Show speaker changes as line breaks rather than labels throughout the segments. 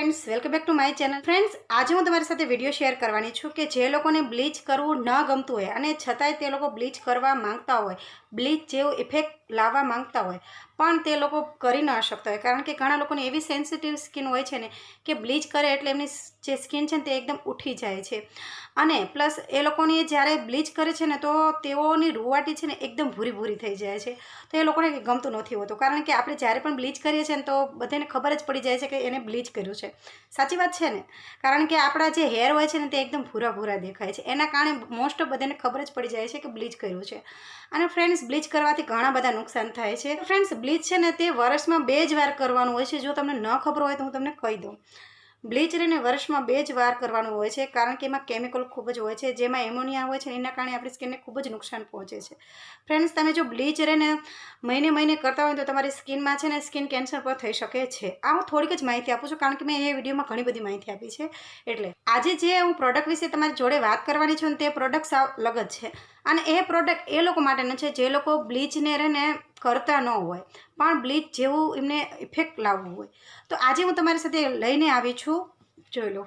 Friends welcome back to my channel friends આજે હું તમારી સાથે વીડિયો શેર કરવાની છું કે જે લોકોને બ્લીચ કરવું ન ગમતું હોય અને છતાંય તે લોકો બ્લીચ કરવા માંગતા હોય. બ્લીચ જેવું ઇફેક્ટ લાવવા માંગતા હોય. પણ તે લોકો કરી ન શકતા હોય. કારણ કે ઘણા લોકોને એવી સેન્સિટિવ સ્કિન હોય છે ને કે બ્લીચ કરે એટલે એમની જે સ્કિન છે ને તે એકદમ ઉઠી જાય છે. અને પ્લસ એ લોકોની જ્યારે બ્લીચ કરે છે ને તો તેઓની રૂવાટી છે ને એકદમ ભૂરી ભૂરી થઈ જાય છે. તો એ લોકોને ગમતું નથી હોતું. કારણ કે આપણે જ્યારે પણ બ્લીચ કરીએ છીએ ને તો બધાને ખબર જ પડી જાય છે કે એને બ્લીચ કર્યું છે. સાચી વાત છે ને? કારણ કે આપણા જે હેર હોય છે ને તે એકદમ ભૂરા ભૂરા દેખાય છે. એના કારણે મોસ્ટ ઓફ બધાને ખબર જ પડી જાય છે કે બ્લીચ કર્યું છે. અને ફ્રેન્ડ્સ બ્લીચ કરવાથી ઘણા બધા નુકસાન થાય છે. ફ્રેન્ડ્સ બ્લીચ છે ને તે વર્ષમાં બે જ વાર કરવાનું હોય છે. જો તમને ન ખબર હોય તો હું તમને કહી દઉં. બ્લીચ રહીને વર્ષમાં બે જ વાર કરવાનું હોય છે કારણ કે એમાં કેમિકલ ખૂબ જ હોય છે. જેમાં એમોનિયા હોય છે એના કારણે આપણી સ્કિનને ખૂબ જ નુકસાન પહોંચે છે. ફ્રેન્ડ્સ, તમે જો બ્લીચ રહીને મહિને મહિને કરતા હોય તો તમારી સ્કિનમાં છે ને સ્કિન કેન્સર પણ થઈ શકે છે. આ હું થોડીક જ માહિતી આપું છું કારણ કે મેં એ વિડીયોમાં ઘણી બધી માહિતી આપી છે. એટલે આજે જે હું પ્રોડક્ટ વિશે તમારી જોડે વાત કરવાની છું ને તે પ્રોડક્ટ સાવ અલગ જ છે. અને એ પ્રોડક્ટ એ લોકો માટેનો છે. જે લોકો બ્લીચને રહીને કરતા ન હોય, પણ બ્લીચ જેવું એમને ઇફેક્ટ લાવવું હોય. તો આજે હું તમારી સાથે લઈને આવી છું. જોઈ લો.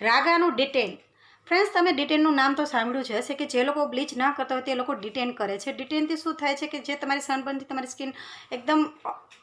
રાગાનું ડિટેન ફ્રેન્ડ્સ તમે ડિટેનનું નામ તો સાંભળ્યું છે કે જે લોકો બ્લીચ ના કરતા હોય તે લોકો ડિટેન કરે છે. ડિટેનથી શું થાય છે કે જે તમારી સનબર્નથી તમારી સ્કિન એકદમ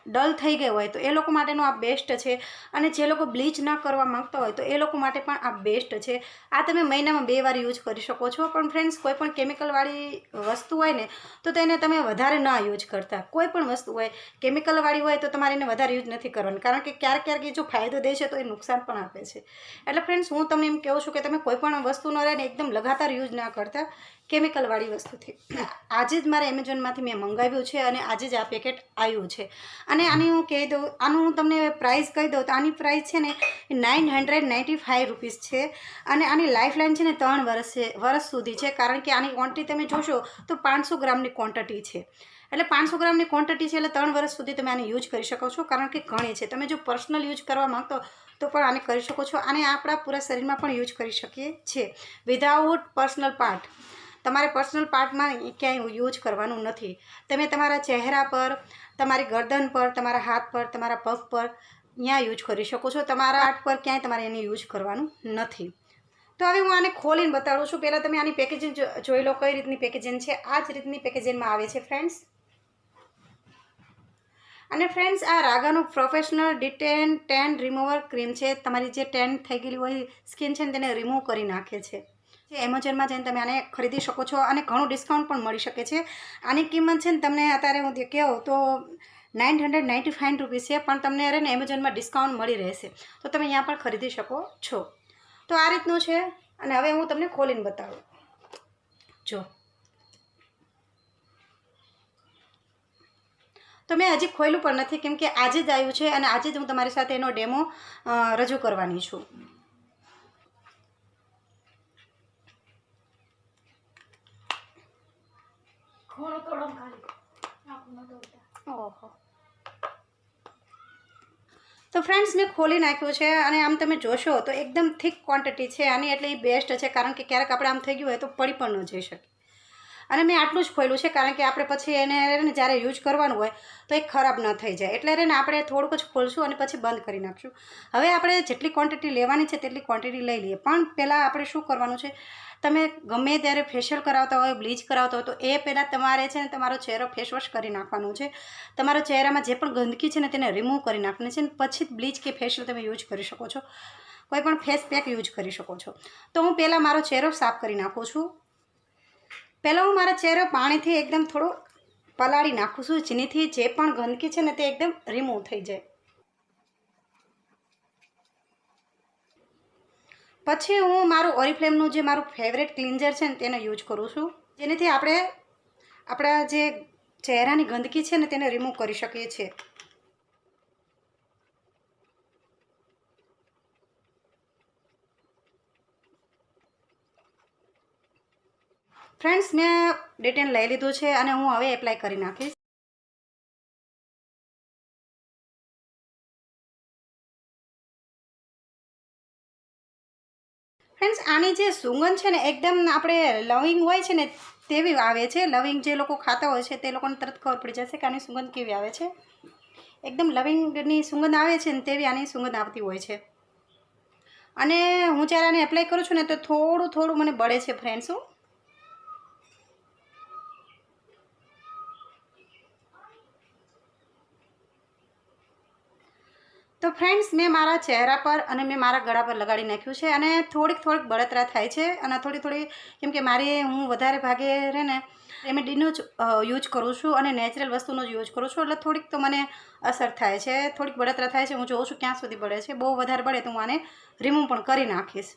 ડલ થઈ ગઈ હોય તો એ લોકો માટેનું આ બેસ્ટ છે. અને જે લોકો બ્લીચ ન કરવા માંગતા હોય તો એ લોકો માટે પણ આ બેસ્ટ છે. આ તમે મહિનામાં બે વાર યુઝ કરી શકો છો. પણ ફ્રેન્ડ્સ કોઈ પણ કેમિકલવાળી વસ્તુ હોય ને, તો તેને તમે વધારે ન યુઝ કરતા. કોઈ પણ વસ્તુ હોય કેમિકલવાળી હોય તો તમારે એને વધારે યુઝ નથી કરવાની. કારણ કે ક્યારેક ક્યારેક જો ફાયદો દે છે તો એ નુકસાન પણ આપે છે. એટલે ફ્રેન્ડ્સ હું તમને એમ કહું છું કે તમે કોઈ પણ વસ્તુ ન રહે ને એકદમ લગાતાર યુઝ ના કરતા કેમિકલવાળી વસ્તુથી. આજે જ મારે એમેઝોનમાંથી મેં મંગાવ્યું છે અને આજે જ આ પેકેટ આવ્યું છે. અને આની હું કહી દઉં, આનું હું તમને પ્રાઇસ કહી દઉં તો આની પ્રાઇસ છે ને nine hundred ninety five rupees છે. અને આની લાઈફ લાઈન છે ને ત્રણ વર્ષ છે વર્ષ સુધી છે. કારણ કે આની ક્વોન્ટિટી તમે જોશો તો પાંચસો ગ્રામની ક્વોન્ટિટી છે. એટલે પાંચસો ગ્રામની ક્વોન્ટિટી છે એટલે ત્રણ વર્ષ સુધી તમે આને યુઝ કરી શકો છો, કારણ કે ઘણી છે. તમે જો પર્સનલ યુઝ કરવા માંગતો તો પણ આને કરી શકો છો. અને આપણા પૂરા શરીરમાં પણ યુઝ કરી શકીએ છીએ. વિધાઉટ પર્સનલ પાર્ટ તમારે પર્સનલ પાર્ટમાં ક્યાંય યુઝ કરવાનું નથી. તમે તમારા ચહેરા પર, તમારી ગરદન પર, તમારા હાથ પર, તમારા પગ પર ત્યાં યુઝ કરી શકો છો. તમારા હાથ પર ક્યાંય તમારે એને યુઝ કરવાનું નથી. તો હવે હું આને ખોલીને બતાડું છું. પહેલાં તમે આની પેકેજિંગ જોઈ લો કઈ રીતની પેકેજિંગ છે. આ જ રીતની પેકેજિંગમાં આવે છે ફ્રેન્ડ્સ અને ફ્રેન્ડ્સ આ રાગાનું professional detan tan remover cream છે. તમારી જે ટેન થઈ ગયેલી હોય સ્કિન છે તેને રિમૂવ કરી નાખે છે. જે એમેઝોનમાં જઈને તમે આને ખરીદી શકો છો અને ઘણું ડિસ્કાઉન્ટ પણ મળી શકે છે. આની કિંમત છે ને તમને અત્યારે હું કહું તો nine hundred ninety five rupees છે, પણ તમને અરે ને એમેઝોનમાં ડિસ્કાઉન્ટ મળી રહેશે. તો તમે અહીંયા પણ ખરીદી શકો છો. તો આ રીતનું છે. અને હવે હું તમને ખોલીને બતાવું. જો. તો મેં હજી ખોલ્યું પણ નથી કેમ કે આજે જ આવ્યું છે અને આજે જ હું તમારી સાથે એનો ડેમો રજૂ કરવાની છું. ઓહો. તો ફ્રેન્ડ્સ મેં ખોલી નાખ્યું છે અને આમ તમે જોશો તો એકદમ થીક ક્વોન્ટિટી છે આની એટલે એ બેસ્ટ છે કારણ કે ક્યારેક આપણે આમ થઈ ગયું હોય તો પડી પણ ન જઈ શકે. અને મેં આટલું જ ખોલ્યું છે, કારણ કે આપણે પછી એને ને જ્યારે યુઝ કરવાનું હોય, તો એ ખરાબ ન થઈ જાય. એટલે રેને આપણે થોડુંક જ ખોલશું અને પછી બંધ કરી નાખશું. હવે આપણે જેટલી ક્વોન્ટિટી લેવાની છે, તેટલી ક્વોન્ટિટી લઈ લઈએ. પણ પહેલાં આપણે શું કરવાનું છે, તમે ગમે ત્યારે ફેશિયલ કરાવતા હોય બ્લીચ કરાવતા હોય, તો એ પહેલાં તમારે છે ને તમારો ચહેરો ફેસવોશ કરી નાખવાનું છે. તમારા ચહેરામાં જે પણ ગંદકી છે ને તેને રિમૂવ કરી નાખવાની છે ને પછી જ બ્લીચ કે ફેશિયલ તમે યુઝ કરી શકો છો. કોઈ પણ ફેસ પેક યુઝ કરી શકો છો. તો હું પહેલાં મારો ચહેરો સાફ કરી નાખું છું. પહેલાં હું મારા ચહેરો પાણીથી એકદમ થોડો પલાળી નાખું છું, જેનીથી જે પણ ગંદકી છે ને તે એકદમ રિમૂવ થઈ જાય. પછી હું મારું ઓરિફ્લેમનું જે મારું ફેવરેટ ક્લિન્ઝર છે ને તેનો યુઝ કરું છું, જેનાથી આપણે આપણા જે ચહેરાની ગંદકી છે ને તેને રિમૂવ કરી શકીએ છીએ. ફ્રેન્ડ્સ મેં ડિટેન લઈ લીધું છે અને હું હવે એપ્લાય કરી નાખીશ. ફ્રેન્ડ્સ આની જે સુગંધ છે ને, એકદમ આપણે લવિંગ હોય છે ને, તેવી આવે છે. લવિંગ જે લોકો ખાતા હોય છે, તે લોકોને તરત ખબર પડી જશે કે આની સુગંધ કેવી આવે છે. એકદમ લવિંગની સુગંધ આવે છે ને, તેવી આની સુગંધ આવતી હોય છે. અને હું જ્યારે આને એપ્લાય કરું છું ને, તો થોડું થોડું મને બળે છે ફ્રેન્ડ્સ હું. તો ફ્રેન્ડ્સ મેં મારા ચહેરા પર અને મેં મારા ગળા પર લગાડી નાખ્યું છે અને થોડીક થોડીક બળતરા થાય છે અને થોડી થોડી, કેમ કે મારી હું વધારે ભાગે રહે ને રેમેડીનો જ યુઝ કરું છું અને નેચરલ વસ્તુનો જ યુઝ કરું છું એટલે થોડીક તો મને અસર થાય છે, થોડીક બળતરા થાય છે, હું જોઉં છું ક્યાં સુધી બળે છે, બહુ વધારે બળે તો હું આને રિમૂવ પણ કરી નાખીશ.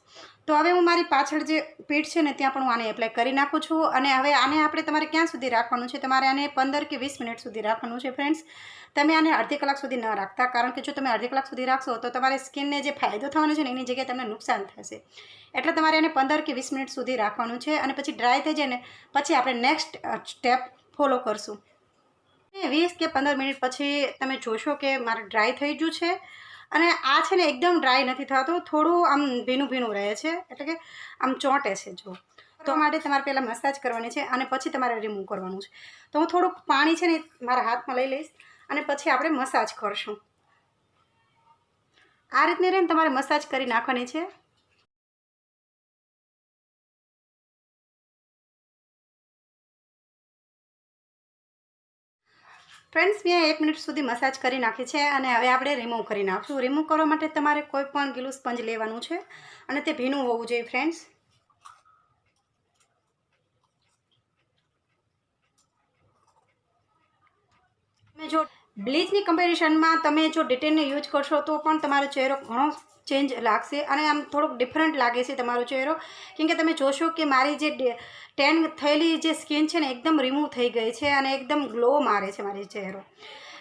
તો હવે હું મારી પાછળ જે પીઠ છે ને, ત્યાં પણ હું આને એપ્લાય કરી નાખું છું અને હવે આને આપણે તમારે ક્યાં સુધી રાખવાનું છે? તમારે આને પંદર કે વીસ મિનિટ સુધી રાખવાનું છે ફ્રેન્ડ્સ તમે આને અડધી કલાક સુધી ન રાખતા, કારણ કે જો તમે અડધી કલાક સુધી રાખશો, તો તમારે સ્કિનને જે ફાયદો થવાનો છે ને, એની જગ્યાએ તમને નુકસાન થશે. એટલે તમારે એને પંદર કે વીસ મિનિટ સુધી રાખવાનું છે અને પછી ડ્રાય થઈ જાય ને, પછી આપણે નેક્સ્ટ સ્ટેપ ફોલો કરશું. વીસ કે પંદર મિનિટ પછી તમે જોશો કે મારે ડ્રાય થઈ ગયું છે અને આ છે ને એકદમ ડ્રાય નથી થતું, થોડું આમ ભીનું ભીનું રહે છે, એટલે કે આમ ચોંટે છે જો. તો માટે તમારે પહેલાં મસાજ કરવાની છે અને પછી તમારે રિમૂવ કરવાનું છે. તો હું થોડુંક પાણી છે ને મારા હાથમાં લઈ લઈશ અને પછી આપણે મસાજ કરશું. આ રીતને રહીને તમારે મસાજ કરી નાખવાની છે. ફ્રેન્ડ્સ મેં એક મિનિટ સુધી મસાજ કરી નાખી છે અને હવે આપણે રિમૂવ કરી નાખશું. રિમૂવ કરવા માટે તમારે કોઈ પણ ગીલું સ્પંજ લેવાનું છે અને તે ભીનું હોવું જોઈએ ફ્રેન્ડ્સ તમે જો બ્લીચની કમ્પેરિઝનમાં તમે જો ડિટેલને યુઝ કરશો તો પણ તમારો ચહેરો ઘણો ચેન્જ લાગશે અને આમ થોડોક ડિફરન્ટ લાગે છે તમારો ચહેરો. કેમ કે તમે જોશો કે મારી જે ટેન થયેલી જે સ્કિન છે ને, એકદમ રિમૂવ થઈ ગઈ છે અને એકદમ ગ્લો મારે છે મારી ચહેરો.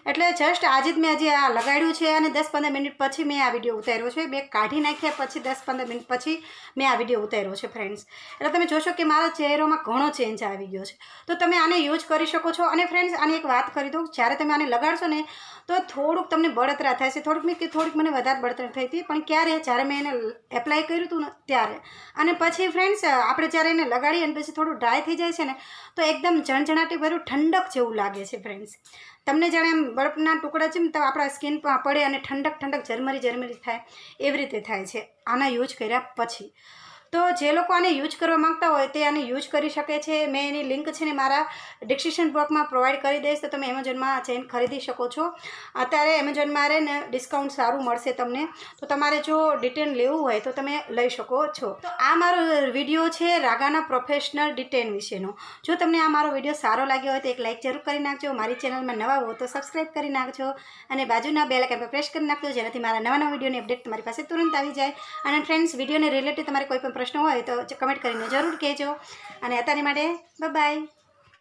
એટલે જસ્ટ આજે જ મેં આજે આ લગાડ્યું છે અને દસ પંદર મિનિટ પછી મેં આ વીડિયો ઉતાર્યો છે. બે કાઢી નાખ્યા પછી દસ પંદર મિનિટ પછી મેં આ વીડિયો ઉતાર્યો છે ફ્રેન્ડ્સ એટલે તમે જોશો કે મારા ચહેરોમાં ઘણો ચેન્જ આવી ગયો છે. તો તમે આને યુઝ કરી શકો છો. અને ફ્રેન્ડ્સ આની એક વાત કરી દઉં. જ્યારે તમે આને લગાડશો ને, તો થોડુંક તમને બળતરા થાય છે. થોડુંક મેં કે થોડીક મને વધારે બળતરા થઈ હતી. પણ ક્યારે? જ્યારે મેં એને એપ્લાય કર્યું હતું ને, ત્યારે. અને પછી ફ્રેન્ડ્સ આપણે જ્યારે એને લગાડીએ અને પછી થોડું ડ્રાય થઈ જાય છે ને, તો એકદમ જણજણાટી ભર્યું ઠંડક જેવું લાગે છે ફ્રેન્ડ્સ તમને જાણે એમ બરફના ટુકડા છે ને તો આપણા સ્કિન પર પડે અને ઠંડક ઠંડક ઝરમરી ઝરમરી થાય એવી રીતે થાય છે. આના યુઝ કર્યા પછી. તો જે લોકો આને યુઝ કરવા માંગતા હોય તે આને યુઝ કરી શકે છે. મેં એની લિંક છે ને મારા ડિસ્ક્રિપ્શન બોક્સમાં પ્રોવાઈડ કરી દઈશ, તો તમે એમેઝોનમાં ચેન ખરીદી શકો છો. અત્યારે એમેઝોનમાં રહે ને ડિસ્કાઉન્ટ સારું મળશે તમને. તો તમારે જો ડિટેન લેવું હોય તો તમે લઈ શકો છો. તો આ મારો વીડિયો છે રાગાના પ્રોફેશનલ ડિટેન વિશેનો. જો તમને આ મારો વીડિયો સારો લાગ્યો હોય તો એક લાઇક જરૂર કરી નાખજો. મારી ચેનલમાં નવા હો તો સબસ્ક્રાઈબ કરી નાખજો. અને બાજુના બે લાઇકન પર પ્રેસ કરી નાખજો, જેનાથી મારા નવા નવા વિડીયોની અપડેટ તમારી પાસે તુરંત આવી જાય. અને ફ્રેન્ડ્સ વિડીયોને રિલેટેડ તમારે કોઈ પણ પ્રશ્ન હોય તો કમેન્ટ કરીને જરૂર કહેજો. અને અત્યારે માટે બાય